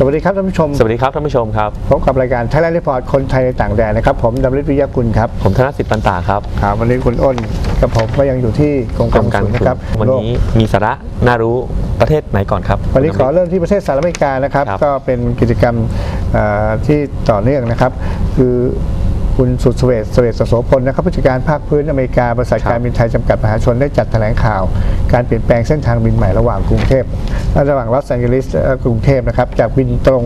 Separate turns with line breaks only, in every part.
สวัสดีครับท่านผู้ชม
สวัสดีครับท่านผู้ชมครับ
พบกับรายการ Thailand Report คนไทยในต่างแดนนะครับ ผมดำริศวิทยากุลครับ
ผมธนสิทธิ์ปันตาครับ
ครับวันนี้คุณอ้นกับผมก็ยังอยู่ที่กรม
ก
การ
รมการ
ศูนย์นะครับ
วัน
โลก
นี้มีสาระน่ารู้ประเทศไหนก่อนครับ
วันนี้ขอเริ่มที่ประเทศสหรัฐอเมริกานะครับ
ครับ
ก็เป็นกิจกรรมเอ่อที่ต่อเนื่องนะครับ คือ คุณสุดสเวสเสวตโสพลนะครับผู้จัดการภาคพื้นอเมริกาบริษัทการบินไทยจำกัดมหาชนได้จัดแถลงข่าว การเปลี่ยนแปลงเส้นทางบินใหม่ระหว่างกรุงเทพระหว่างลอสแอนเจลิสกรุงเทพนะครับจากบินตรง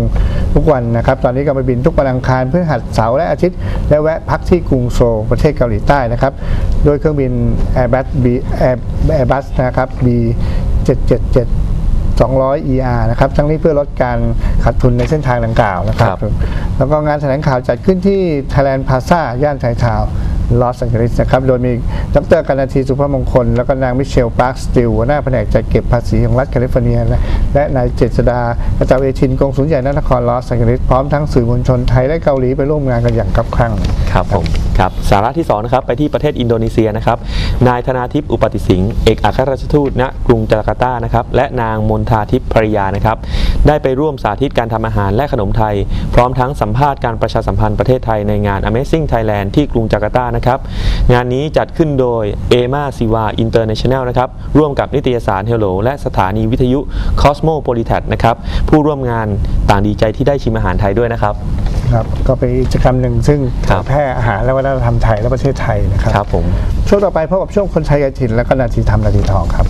ทุกวันนะครับ ตอนนี้ก็มาบินทุกวันอังคารพฤหัสเสาร์และอาทิตย์ และแวะพักที่กรุงโซลประเทศเกาหลีใต้นะครับโดยเครื่องบิน Airbus B Airbus นะครับ B 777 200 ER นะครับ ทั้งนี้เพื่อลดการขาดทุนในเส้นทางดังกล่าวนะครับ
ครับ
แล้วก็งานแถลงข่าวจัดขึ้นที่ Thailand Plaza ย่านไททาวน์ ลอสแอนเจลิสนะครับ โดยมีดรกันาทีสุภมงคล แล้วก็นางมิเชลปาร์คสติลหัวหน้าแผนกจัดเก็บภาษีของรัฐแคลิฟอร์เนีย และและนายเจษดากระจายเวชินกงสุลใหญ่นครลอสแอนเจลิสพร้อมทั้งสื่อมวลชนไทยและเกาหลีไปร่วมงานกันอย่างคับคั่ง
ครับผมครับสาระที่2นะครับไปที่ประเทศอินโดนีเซียนะครับนายธนาทิพย์อุปติสิงห์เอกอัครราชทูตณกรุงจาการ์ตานะครับและนางมนทาทิพย์ภริยานะครับได้ไปร่วมสาธิตการทำอาหารและขนมไทย พร้อมทั้งสัมภาษณ์การประชาสัมพันธ์ประเทศไทยในงาน Amazing Thailand ที่กรุงจาการ์ตานะครับ งานนี้จัดขึ้นโดยเอมาซิวาอินเตอร์เนชั่นแนลนะครับ ร่วมกับนิตยสาร Hello และสถานีวิทยุ Cosmopolitan นะครับ ผู้ร่วมงานต่างดีใจที่ได้ชิมอาหารไทยด้วยนะครับ
ครับก็เป็นกิจกรรมหนึ่งซึ่ง
ครับ
แพร่อาหารและวัฒนธรรมไทยและประเทศไทยนะครับ
ครับผม
ช่วงต่อไปพบกับช่วงคนไทยกระถิ่นและก็นาทีทำนาทีทองครับ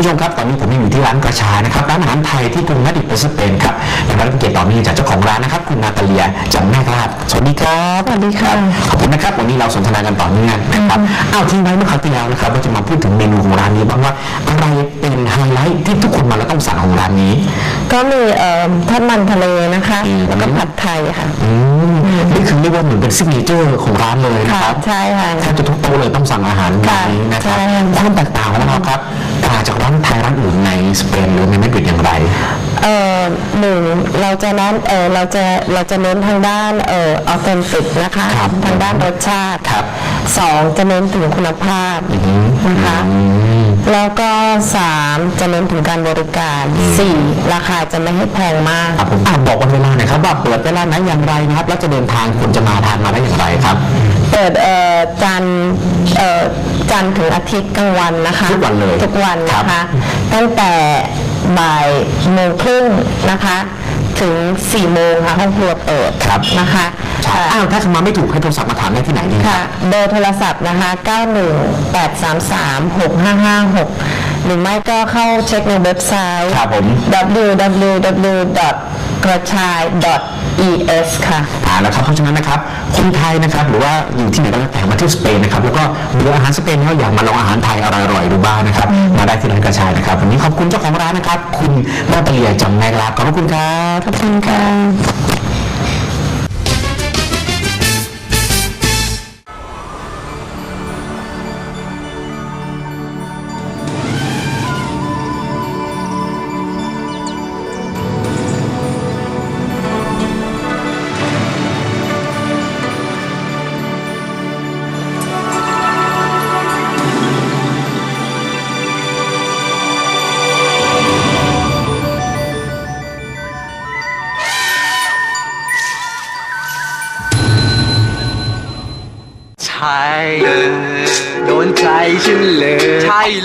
ผู้ชมครับตอนนี้ผมยังอยู่ที่ร้านกระชายนะครับร้านอาหารไทยที่กรุงมาดริดประเทศสเปนครับและรับเกียรติต่อเนื่องจากเจ้าของร้านนะครับคุณนาตาเลียจำแนกลาดสวัสดีครับ
สวัสดีค่ะ
ขอบคุณนะครับวันนี้เราสนทนากันต่อเนื่องนะครับอ้าวทิ้งไว้เมื่อคราวที่แล้วนะครับเราจะมาพูดถึงเมนูของร้านนี้บ้างว่าอะไรเป็นไฮไลท์ที่ทุกคนมาแล้วต้องสั่งของร้านนี้
ก็มีเอ่อทอดมันทะเลนะคะ
อืม
แล้วก็ผัดไทยค่ะ
อืมนี่คือเรียกว่าเหมือนเป็นซิกเนเจอร์ของร้านเลยนะ
ค่ะ
ครับ
ใช่ค่ะ
แทบจะทุกโต๊ะเลยต้องสั่งอาหารแบบนี้นะครับ
ใช่
ความแตกต่างของเราครับ ต่างจากร้านไทยร้านอื่นในสเปนหรือในมาดริดอย่างไร
เอ่อหนึ่งเราจะเน้นเออเราจะเราจะเน้นทางด้านเอ่อออเทนติกนะคะ
ครับ
ทางด้านรสชาติ
ครับ
สองจะเน้นถึงคุณภาพนะคะแล้วก็สามจะเน้นถึงการบริการสี่ราคาจะไม่ให้แพงมาก
ครับผมอ่าบอกวันเวลาหน่อยครับว่าเปิดเวลาไหนอย่างไรนะครับแล้วจะเดินทางคนจะมาทานมาได้อย่างไรครับ
เปิดเอ่อจันทร์เอ่อจันทร์ถึงอาทิตย์กลางวันนะคะ
ทุกวันเลย
ทุกวันนะ
ครั
คะ
บ
ตั้งแต่บ่ายโมงครึ่งนะคะ ถึง4ี่โมงค่ะห้องครัวเปิด
ครับ
นะคะ
ใช่
ค่ะ
อ้าวถ้ามาไม่ถูกให้โทรศัพท์มาถามได้ที่ไหนดี
ค่ะเบอร์โทรศัพท์นะคะ 918336556 หรือไม่ก็เข้าเช็คในเว็บไซต์
ครับผม
www. กระชาย .es ค่ะ
อ่าแล้วครับเพราะฉะนั้นนะครับคนไทยนะครับหรือว่าอยู่ที่ไหนก็แล้วแต่มาเที่ยวสเปนนะครับแล้วก็เบื่ออาหารสเปนแล้วอยากมาลองอาหารไทยอร่อยๆดูบ้างนะครับมาได้ที่ร้านกระชายนะครับวันนี้ขอบคุณเจ้าของร้านนะครับ คุณนาตาเลียจำแนกลาบขอบพระคุณครับขอบคุณค่ะ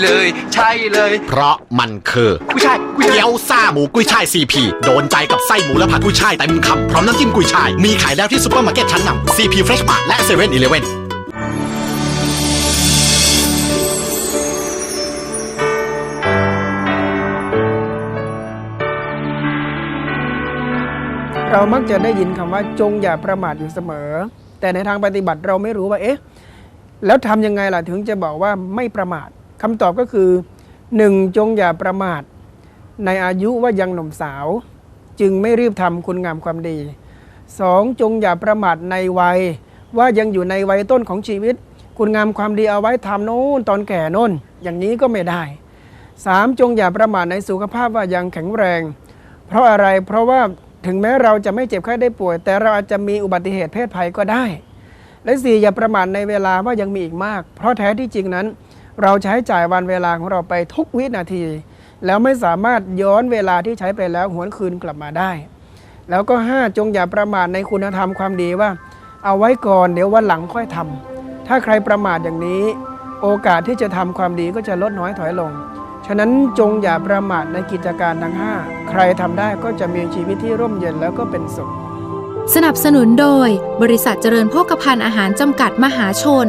เลย ใช่เลย เพ
ราะมันคือ
ผู้ชายผู้ชาย
เกี๊ยวซ่าหมูกุ้ยช่ายซีพีโดนใจกับไส้หมูและผักกุ้ยช่ายเต็มคำพร้อมน้ำจิ้มกุ้ยช่าย มีขายแล้วที่ซุปเปอร์มาร์เก็ตชั้นนำซีพีเฟรชมาและเซเว่นอีเลเว่น
เรามักจะได้ยินคำว่าจงอย่าประมาทอยู่เสมอ แต่ในทางปฏิบัติเราไม่รู้ว่าเอ๊ะ แล้วทำยังไงล่ะถึงจะบอกว่าไม่ประมาท คำตอบก็คือหนึ่งจงอย่าประมาท ในอายุว่ายังหนุ่มสาว จึงไม่รีบทำคุณงามความดีสองจงอย่าประมาทในวัย ว่ายังอยู่ในวัยต้นของชีวิต คุณงามความดีเอาไว้ทำโน้นตอนแก่โน้นอย่างนี้ก็ไม่ได้สามจงอย่าประมาทในสุขภาพว่ายังแข็งแรง เพราะอะไรเพราะว่าถึงแม้เราจะไม่เจ็บไข้ได้ป่วย แต่เราอาจจะมีอุบัติเหตุเพศภัยก็ได้ และสี่อย่าประมาทในเวลาว่ายังมีอีกมาก เพราะแท้ที่จริงนั้น เราใช้จ่ายวันเวลาของเราไปทุกวินาที แล้วไม่สามารถย้อนเวลาที่ใช้ไปแล้วหวนคืนกลับมาได้ แล้วก็ 5 จงอย่าประมาทในคุณธรรมความดีว่า เอาไว้ก่อนเดี๋ยววันหลังค่อยทำถ้าใครประมาทอย่างนี้ โอกาสที่จะทำความดีก็จะลดน้อยถอยลง ฉะนั้นจงอย่าประมาทในกิจการทั้ง 5 ใครทำได้ก็จะมีชีวิตที่ร่มเย็นแล้วก็เป็นสุข
สนับสนุนโดย บริษัทเจริญโภคภัณฑ์อาหารจำกัดมหาชน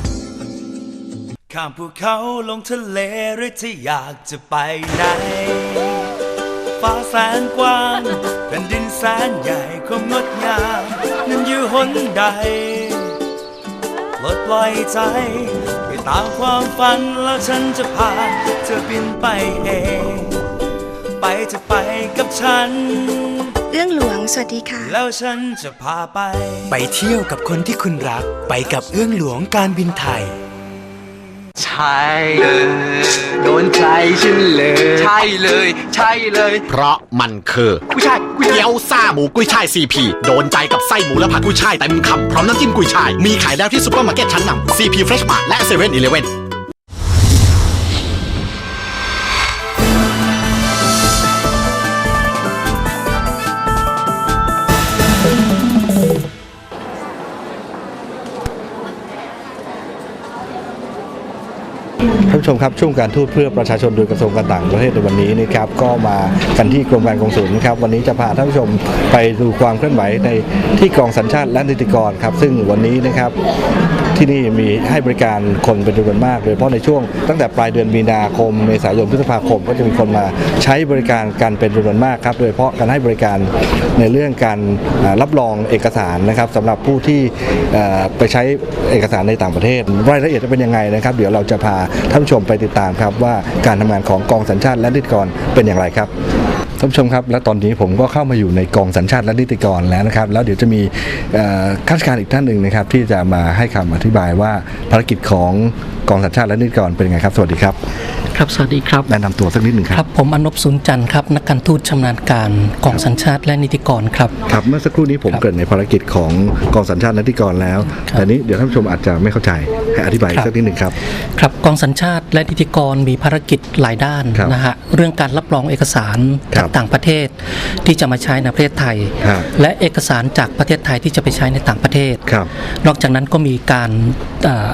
ข้ามภูเขาลงทะเลหรือที่อยากจะไปไหน ฟ้าแสนกว้างแผ่นดินแสนใหญ่ความงดงามนั้นอยู่หนใดปลดปล่อยใจ ไปตามความฝันแล้วฉันจะพาเธอบินไปเอง ไปจะไปกับฉัน
เรื่องหลวงสวัสดีค่ะ
แล้วฉันจะพาไป ไปเที่ยวกับคนที่คุณรัก ไปกับเอื้องหลวงการบินไทย ใช่เลยโดนใจฉันเลย ใช่เลย ใช่เลย
เพราะมันคือ
กุยช่ายกุยช่าย
เกี๊ยวซ่าหมูกุ้ยช่ายซีพีโดนใจกับไส้หมูและผักกุ้ยช่ายเต็มคำพร้อมน้ำจิ้มกุ้ยช่าย มีขายแล้วที่ซุปเปอร์มาร์เก็ตชั้นนำซีพีเฟรชมาและเซเว่นอีเลฟเว่นา
นผู้ชมครับช่วงการทูตเพื่อประชาชนโดยกระทรวงการต่างประเทศในวันนี้นะครับก็มากันที่กรมการกงสุลครับวันนี้จะพาท่านผู้ชมไปดูความเคลื่อนไหวในที่กองสัญชาติและนิติกรครับซึ่งวันนี้นะครับ ที่นี่มีให้บริการคนเป็นจำนวนมากเลยเพราะในช่วงตั้งแต่ปลายเดือนมีนาคมเมษายนพฤษภาคม ก็จะมีคนมาใช้บริการกันเป็นจำนวนมากครับโดยเฉพาะการให้บริการในเรื่องการรับรองเอกสารนะครับสำหรับผู้ที่ไปใช้เอกสารในต่างประเทศรายละเอียดจะเป็นยังไงนะครับ เดี๋ยวเราจะพาท่านผู้ชมไปติดตามครับว่าการทำงานของกองสัญชาติและนิติกรเป็นอย่างไรครับ ท่านผู้ชมครับ และตอนนี้ผมก็เข้ามาอยู่ในกองสัญชาติและนิติกรแล้วนะครับ แล้วเดี๋ยวจะมีเอ่อข้าราชการอีกท่านหนึ่งนะครับ ที่จะมาให้คำอธิบายว่าภารกิจของกองสัญชาติและนิติกรเป็นยังไงครับ สวัสดีครับ
ครับ สวัสดีครับ
แนะนำตัวสักนิดหนึ่งค
ค
รั
รับบผมอนบสุนจันทร์ครับ นักการทูตชำนาญการกองสัญชาติและนิติกรครับ
ครับ เมื่อสักครู่นี้ผม
ครับ
เกริ่นในภารกิจของกองสัญชาติและนิติกรแล้ว
ครับ
แต่นี้เดี๋ยวท่านผู้ชมอาจจะไม่เข้าใจให้อธิบาย
ครับ
สักนิดหนึ่งครับ
ครับ กองสัญชาติและนิติกรมีภารกิจหลายด้าน
ครับ
นะฮะ เรื่องการรับรองเอกสาร
ครั
จาก
บ
ต่างประเทศที่จะมาใช้ในประเทศไทย
ครับ
และเอกสารจากประเทศไทยที่จะไปใช้ในต่างประเทศ
ครับ
นอกจากนั้นก็มีการเอ่อ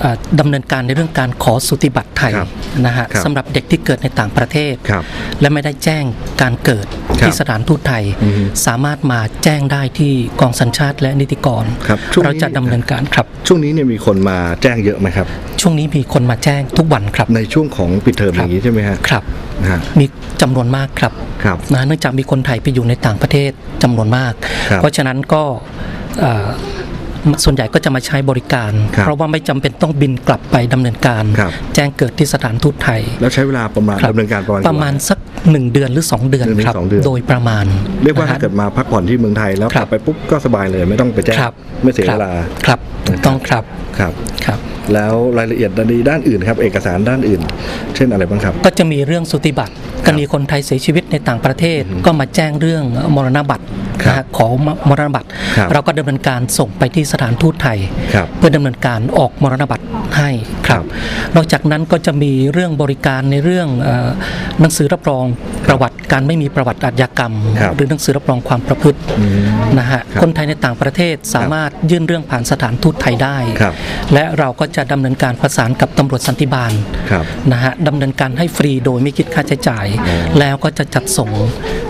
เอ่อดำเนินการในเรื่องการขอสุติบัตรไทย
ครับ
นะฮะ
ครับ
สำหรับเด็กที่เกิดในต่างประเทศ
ครับ
และไม่ได้แจ้งการเกิด
ครับ
ที่สถานทูตไทย
อือฮึ
สามารถมาแจ้งได้ที่กองสัญชาติและนิติกร
ครับช่วงนี้
เราจะดำเนินการครับ
ช่วงนี้เนี่ยมีคนมาแจ้งเยอะไหมครับ
ช่วงนี้มีคนมาแจ้งทุกวันครับ
ในช่วงของปิดเทอมอย่างนี้ใช่ไหมฮะ
ครับ
นะฮะ
มีจำนวนมากครับ
ครับ
นะเนื่องจากมีคนไทยไปอยู่ในต่างประเทศจำนวนมาก
ครับ
เพราะฉะนั้นก็เอ่อส่วนใหญ่ก็จะมาใช้บริการ
ครับ
เพราะว่าไม่จำเป็นต้องบินกลับไปดำเนินการ
ครับ
แจ้งเกิดที่สถานทูตไทย
แล้วใช้เวลาประมาณ
ครับ
ดำเนินการประมาณ
ประมาณสักหนึ่งเดือนหรือสองเดือน
เดือนหรือ
ครับ
สองเดือน
โดยประมาณ
เรียกว่า
นะฮะ
ถ้าเกิดมาพักผ่อนที่เมืองไทยแล้ว
ค
ก
รั
ลั
บ
บไปปุ๊บก็สบายเลยไม่ต้องไปแจ้ง
ครับ
ไม่เสีย
ครั
เว
บ
ลา
ครับถูกต้องครับ
ครับ
ครับ
แล้วรายละเอียดในด้านอื่นครับ เอกสารด้านอื่น เช่นอะไรบ้างครับ
ก็จะมีเรื่องสุติบัตรกรณีคนไทยเสียชีวิตในต่างประเทศ ก็มาแจ้งเรื่องมรณบัตร
ครับ
นะฮะขอมรณบัตร
ครับ
เราก็ดำเนินการส่งไปที่สถานทูตไทย
ครับ
เพื่อดำเนินการออกมรณบัตรให้ครับ นอกจากนั้นก็จะมีเรื่องบริการในเรื่องเออหนังสือรับรองประวัติ การไม่มีประวัติอาชญากรรม
ครับ
หรือหนังสือรับรองความประพฤตินะฮะ
ครับ
คนไทยในต่างประเทศสามารถยื่นเรื่องผ่านสถานทูตไทยได้
ครับ
และเราก็จะดำเนินการประสานกับตำรวจสันติบาล
ครับ
นะฮะดำเนินการให้ฟรีโดยไม่คิดค่าใช้จ่าย
อ๋อ
แล้วก็จะจัดส่งเอ่อ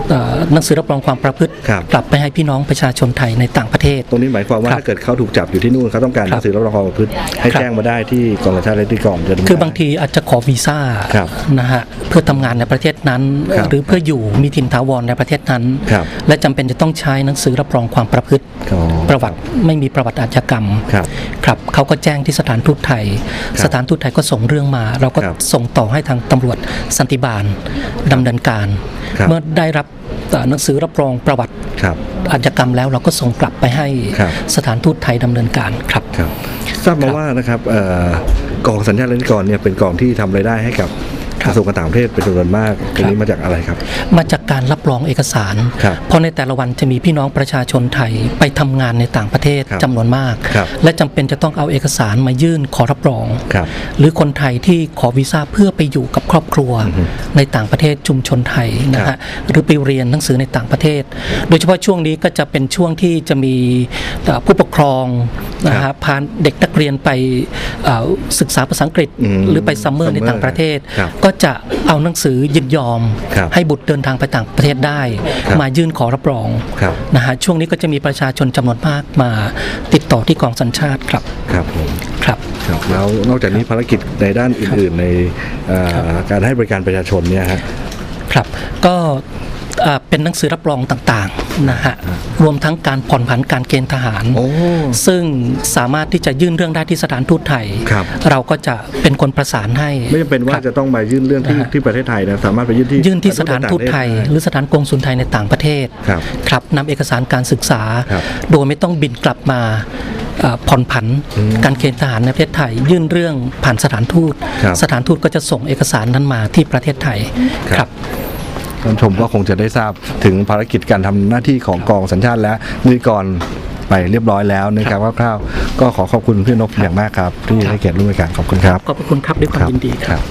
หนังสือรับรองความประพฤติ
ครับ
กลับไปให้พี่น้องประชาชนไทยในต่างประเทศ
ตรงนี้หมายความว่า
ครับ
ถ้าเกิดเขาถูกจับอยู่ที่นู่นเขาต้องการห
ครั
นั
บ
งสือรับรองความประพฤติให้
ครับ
แจ้งมาได้ที่กองสัญชาติและนิติกรจะดำเนิน
คือบางทีอาจจะขอวีซ่า
ครับ
นะฮะเพื่อทำงานในประเทศนั้น
ครับ
หรือเพื่ออยู่มีถิ่นถาวรในประเทศนั้น
ครับ
และจำเป็นจะต้องใช้หนังสือรับรองความประพฤติ
อ๋อ
ประวัติไม่มีประวัติอาชญากรรม
ครับ
ครับเขาก็แจ้งที่สถานทูตไทย
ครับ
สถานทูตไทยก็ส่งเรื่องมา เราก็
ครับ
ส่งต่อให้ทางตำรวจสันติบาลดำเนินการ
ครับ
เมื่อได้รับเอ่อหนังสือรับรองประวัติ
ครับ
อาชญากรรมแล้วเราก็ส่งกลับไปให้
ครับ
สถานทูตไทยดำเนินการครับ
ครับทราบมาว่านะครับเอ่อกองสัญชาตินิกรเนี่ยเป็นกองที่ทำรายได้ให้กับ กระทรวงการต่างประเทศเป็นจำนวนมากตรงนี้มาจากอะไรครับ
มาจากการรับรองเอกสาร
ครับ
เพราะในแต่ละวันจะมีพี่น้องประชาชนไทยไปทำงานในต่างประเทศ
ครับ
จำนวนมาก
ครับ
และจำเป็นจะต้องเอาเอกสารมายื่นขอรับรอง
ครับ
หรือคนไทยที่ขอวีซ่าเพื่อไปอยู่กับครอบครัวในต่างประเทศชุมชนไทยนะ
ครั
ฮะ
บ
หรือไปเรียนหนังสือในต่างประเทศ โดยเฉพาะช่วงนี้ก็จะเป็นช่วงที่จะมีเอ่อผู้ปกครองนะฮะพาเด็กนักเรียนไปเอ่อศึกษาภาษาอังกฤษ
อืม
หรือไปซัมเมอร์ใน
summer
ต่างประเทศ
ครับ
ก็จะเอาหนังสือยินยอม
ครับ
ให้บุตรเดินทางไปต่างประเทศได้
ครับ
มายื่นขอรับรอง
ครับ
นะฮะช่วงนี้ก็จะมีประชาชนจำนวนมากมาติดต่อที่กองสัญชาติครับ
ครับผม
ครับ
ครับแล้วนอกจากนี้ภารกิจในด้านอื่น ๆ ในเอ่อการให้บริการประชาชนเนี่ยฮะ
ครับก็เอ่อเป็นหนังสือรับรองต่างๆ นะฮะรวมทั้งการผ่อนผันการเกณฑ์ทหาร
โอ้
ซึ่งสามารถที่จะยื่นเรื่องได้ที่สถานทูตไทย
ครับ
เราก็จะเป็นคนประสานให้
ไม่จำเป็นว่าจะต้องมายื่นเรื่องที่
นะฮะ
ที่ประเทศไทยนะสามารถไปยื่นที่
ยื่นที่สถานทูตไทย หรือสถานกงสุลไทยในต่างประเทศ
ครับ
ครับนำเอกสารการศึกษา
ครับ
โดยไม่ต้องบินกลับมาเอ่อผ่อนผันการเกณฑ์ทหารในประเทศไทย ยื่นเรื่องผ่านสถานทูต
ครับ
สถานทูตก็จะส่งเอกสารนั้นมาที่ประเทศไทย
ครับ
ครับ
ท่านผู้ชมก็คงจะได้ทราบถึงภารกิจการทำหน้าที่ของกองสัญชาติและนิติกรไปเรียบร้อยแล้วนะครับคร่าวๆก็ขอขอบคุณพี่นกอย่างมากครับ ที่ให้เกียรติร่วมรายการขอบคุณครับ
ขอบพระคุณครับด้วยความยินดีครับ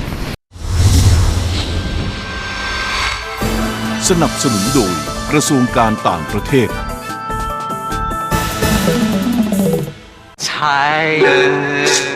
สนับสนุนโดยกระทรวงการต่างประเทศ
ใช่เลย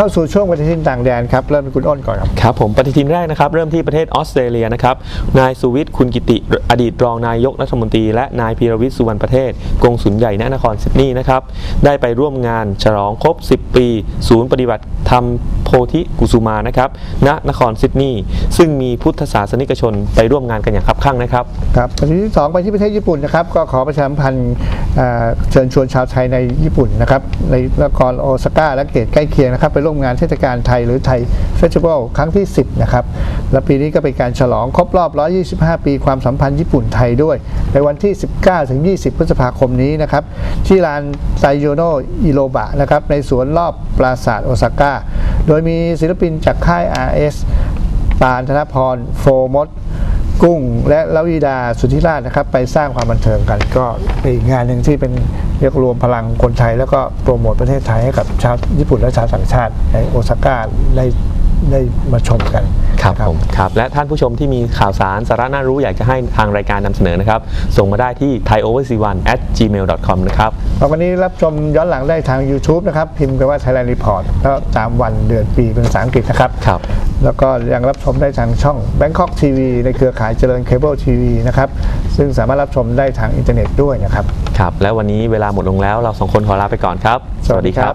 เข้าสู่ช่วงปฏิทินต่างแดนครับ เริ่มคุณอ้นก่อนครับ
ครับผมปฏิทินแรกนะครับเริ่มที่ประเทศออสเตรเลียนะครับนายสุวิทย์คุณกิติอดีตรองนายกรัฐมนตรี และนายพีรวิทย์สุวรรณประเทศกงสุลใหญ่ณนครซิดนีย์นะครับได้ไปร่วมงานฉลองครบ 10 ปี ศูนย์ปฏิบัติ ธรรมโพธิกุสุมานะครับณนครซิดนีย์ซึ่งมีพุทธศาสนิกชนไปร่วมงานกันอย่างคับข้างนะครับ
ครับปฏิทินที่สองไปที่ประเทศญี่ปุ่นนะครับ ก็ขอประชาสัมพันธ์เอ่อเชิญชวนชาวไทยในญี่ปุ่นนะครับ ในนครโอซาก้าและเขตใกล้เคียงนะครับ ไปร่วมงานเทศกาลไทยหรือไทยเฟสติวัลครั้งที่ 10 นะครับ และปีนี้ก็เป็นการฉลองครบรอบ 125 ปีความสัมพันธ์ญี่ปุ่นไทยด้วย ในวันที่ 19ถึง20 พฤษภาคมนี้นะครับที่ลานไซโยโนอิโรบะนะครับในสวนรอบปราสาทโอซาก้าโดยมีศิลปินจากค่าย RS ปานธนพร โฟมด กุ้ง และลวีดาสุทธิราชนะครับ ไปสร้างความบันเทิงกัน ก็เป็นอีกงานหนึ่งที่เป็นเรียกรวมพลังคนไทย แล้วก็โปรโมทประเทศไทยให้กับชาวญี่ปุ่นและชาวต่างชาติในโอซาก้าได้ ได้มาชมกัน
ครับผมครับและท่านผู้ชมที่มีข่าวสารสาระน่ารู้อยากจะให้ทางรายการนำเสนอนะครับ ส่งมาได้ที่ thaioverc1 at gmail.com นะครับ
วันนี้รับชมย้อนหลังได้ทาง YouTube นะครับ พิมพ์ไปว่า Thailand Report แล้วตามวันเดือนปีเป็นภาษาอังกฤษนะครับ
ครับ
แล้วก็ยังรับชมได้ทางช่อง Bangkok TV ในเครือข่ายเจริญเคเบิลทีวีนะครับซึ่งสามารถรับชมได้ทางอินเทอร์เน็ตด้วยนะครับ
ครับและวันนี้เวลาหมดลงแล้วเราสองคนขอลาไปก่อนครับ
สวัสดีครับ